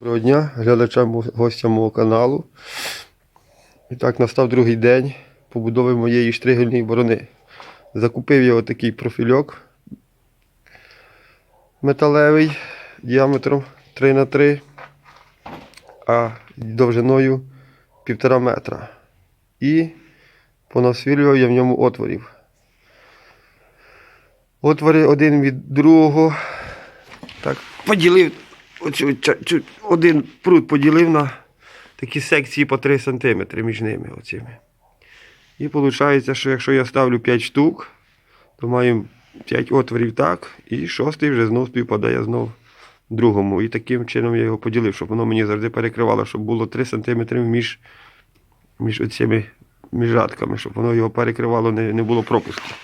Доброго дня, глядачам гостям мого каналу. І так, настав другий день побудови моєї штригельної борони. Закупив я отакий профільок металевий діаметром 3х3, а довжиною 1,5 метра. І понасвілював я в ньому отворів. Отвори один від другого. Так, поділив оцю, один прут поділив на такі секції по 3 см між ними. Оціми. І виходить, що якщо я ставлю 5 штук, то маємо 5 отворів так, і шостий вже знов співпадає знов другому. І таким чином я його поділив, щоб воно мені завжди перекривало, щоб було 3 см між, між оцими міжатками, щоб воно його перекривало, не, не було пропусків.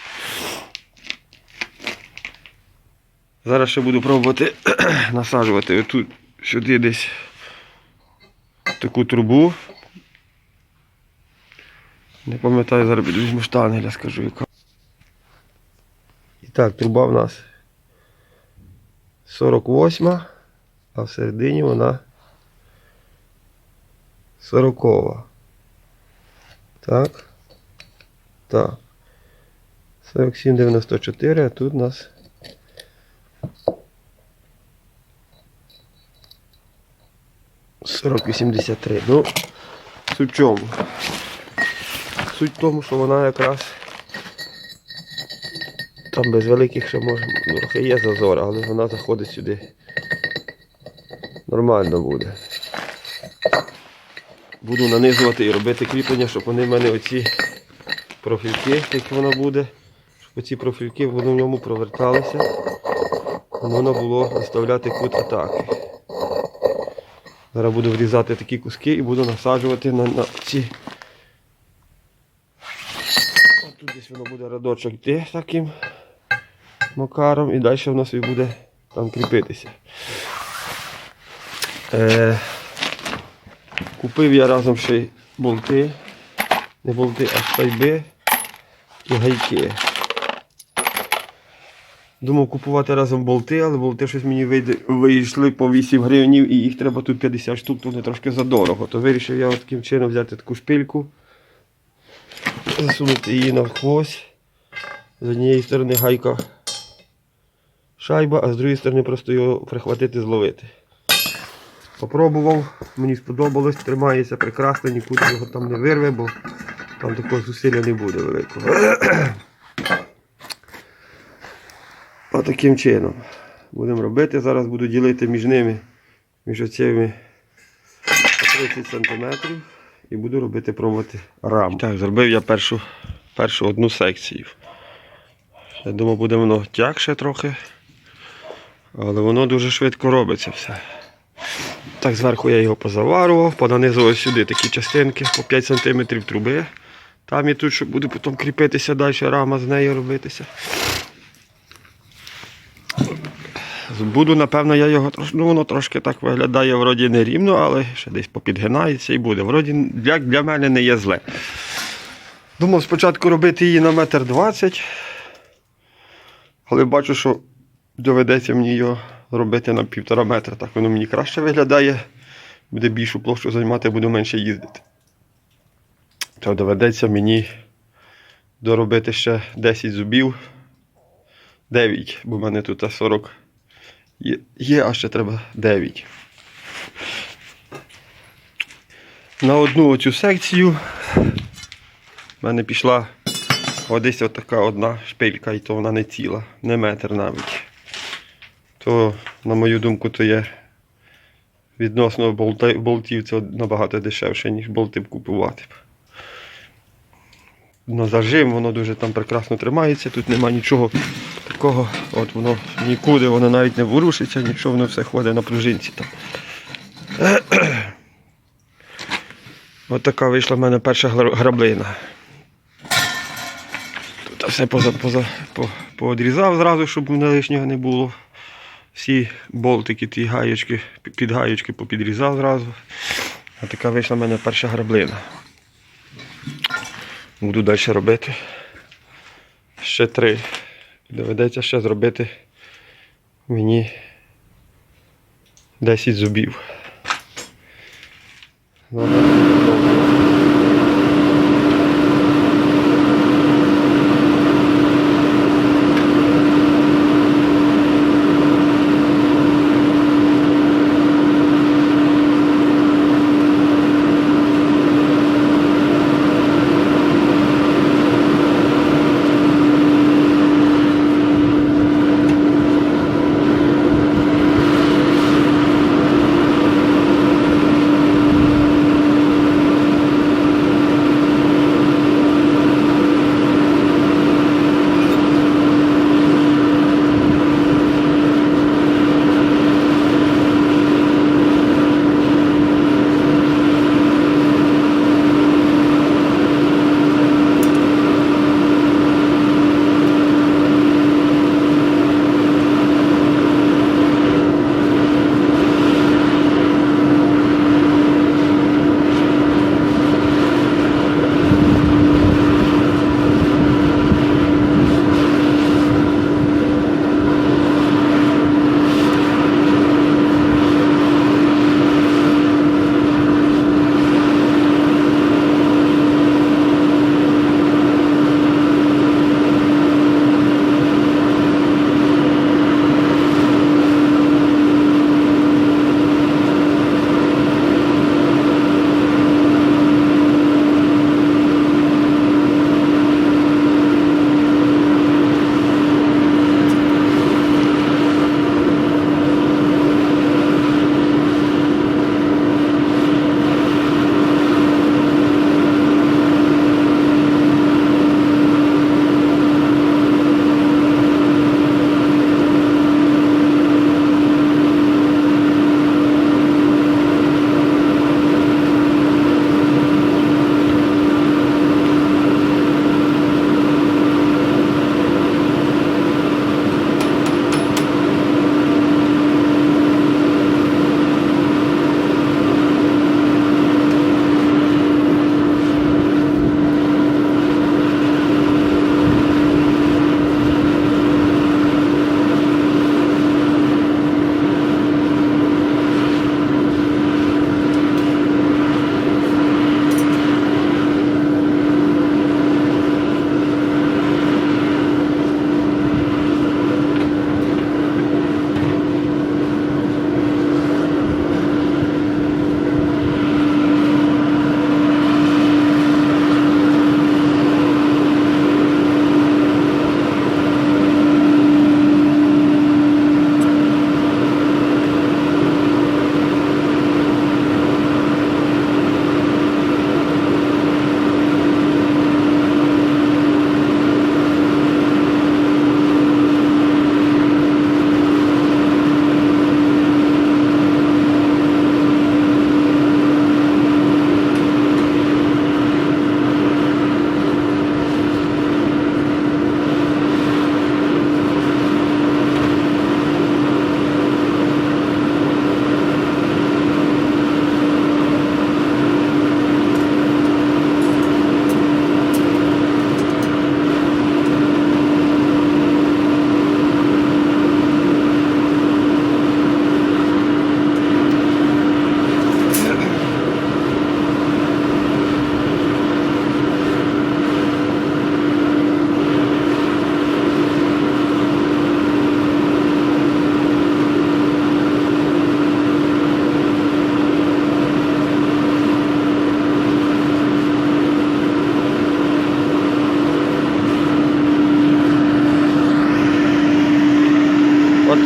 Зараз ще буду пробувати насаджувати отут сюди десь таку трубу. Не пам'ятаю, зараз візьму штангеля, скажу яка. І так, труба в нас 48, а всередині вона 40. Так. Так. 47,94, а тут у нас Сорок вісімдесят три. Ну, суть в чому? Суть в тому, що вона якраз там без великих ще може, ну, трохи є зазор, але вона заходить сюди. Нормально буде. Буду нанизувати і робити кріплення, щоб вони в мене оці профільки, які вона буде, щоб оці профільки вони в ньому проверталися. Воно було наставляти кут атаки. Зараз буду врізати такі куски і буду насаджувати на, на ці. От тут десь воно буде радочок йти таким макаром і далі воно собі буде там кріпитися. Е, купив я разом ще й болти. Не болти, а шайби і гайки. Думав купувати разом болти, але болти щось мені вийде, вийшли по 8 гривнів і їх треба тут 50 штук, то вони трошки задорого. То вирішив я таким чином взяти таку шпильку, засунути її навхвост. З однієї сторони гайка шайба, а з другої сторони просто його прихватити, зловити. Попробував, мені сподобалось, тримається прекрасно, нікуди його там не вирве, бо там такого зусилля не буде великого. Отаким чином. Будемо робити. Зараз буду ділити між ними, між оцими 30 см і буду робити пробувати раму. Так, зробив я першу, першу одну секцію. Я думав, буде воно тягше трохи, але воно дуже швидко робиться все. Так, зверху я його позаварував, понанизував сюди такі частинки по 5 см труби. Там і тут, щоб буде потім кріпитися далі, рама з нею робитися. Буду, напевно, я його ну, воно трошки так виглядає, вроді не рівно, але ще десь попідгинається і буде. Вроді для, для мене не є зле. Думав спочатку робити її на метр двадцять, але бачу, що доведеться мені його робити на півтора метра. Так воно мені краще виглядає. Буде більшу площу займати, буду менше їздити. То доведеться мені доробити ще 10 зубів. 9, бо в мене тут 40 є, є, а ще треба 9. На одну оцю секцію в мене пішла одесь отака одна шпилька, і то вона не ціла, не метр навіть. То, на мою думку, то є відносно болтів це набагато дешевше, ніж болти б купувати. На зажим воно дуже там прекрасно тримається, тут нема нічого такого, от воно нікуди, воно навіть не ворушиться, нічого, воно все ходить на пружинці там. От така вийшла в мене перша граблина. Тут все поза, поза, по, поодрізав зразу, щоб мене лишнього не було. Всі болтики, ті гаєчки, під гаєчки попідрізав зразу. А така вийшла в мене перша граблина. Буду далі робити. Ще три. Доведеться ще зробити мені 10 зубів.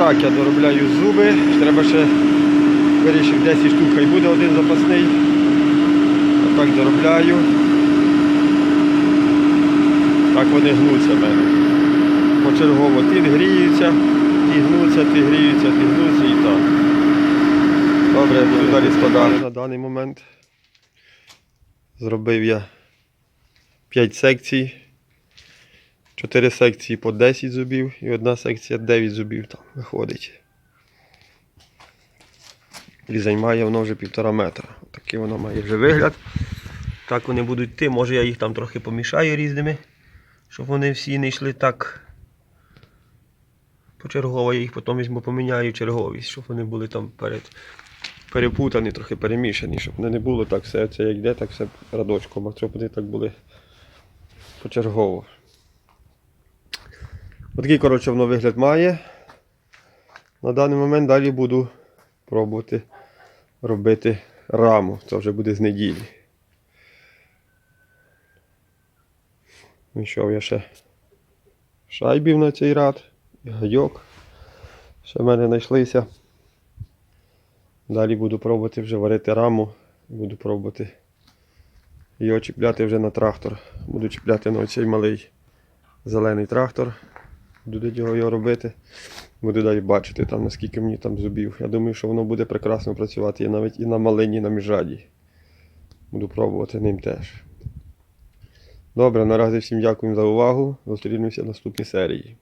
Отак я доробляю зуби. Треба ще вирішив 10 штук, хай буде один запасний. Отак доробляю. Так вони гнуться в мене. Почергово ті гріються, ті гнуться, ті гріються, ті гнуться і так. Добре, буду далі складати. На даний момент зробив я 5 секцій. 4 секції по 10 зубів і одна секція 9 зубів там виходить. І займає воно вже півтора метра. Такий воно має вже вигляд. Так вони будуть йти. Може я їх там трохи помішаю різними, щоб вони всі не йшли так. Почергово я їх потім візьму поміняю черговість, щоб вони були там перед перепутані, трохи перемішані, щоб не було так все це як йде, так все радочком, а щоб вони так були почергово. Отакий, коротше, воно вигляд має. На даний момент далі буду пробувати робити раму. Це вже буде з неділі. Знайшов я ще шайбів на цей рад, гайок. Ще в мене знайшлися. Далі буду пробувати вже варити раму. Буду пробувати його чіпляти вже на трактор. Буду чіпляти на оцей малий зелений трактор. Буду до його робити. Буду далі бачити, там, наскільки мені там зубів. Я думаю, що воно буде прекрасно працювати і навіть і на малині, і на міжраді. Буду пробувати ним теж. Добре, наразі всім дякую за увагу. Зустрінемося в наступній серії.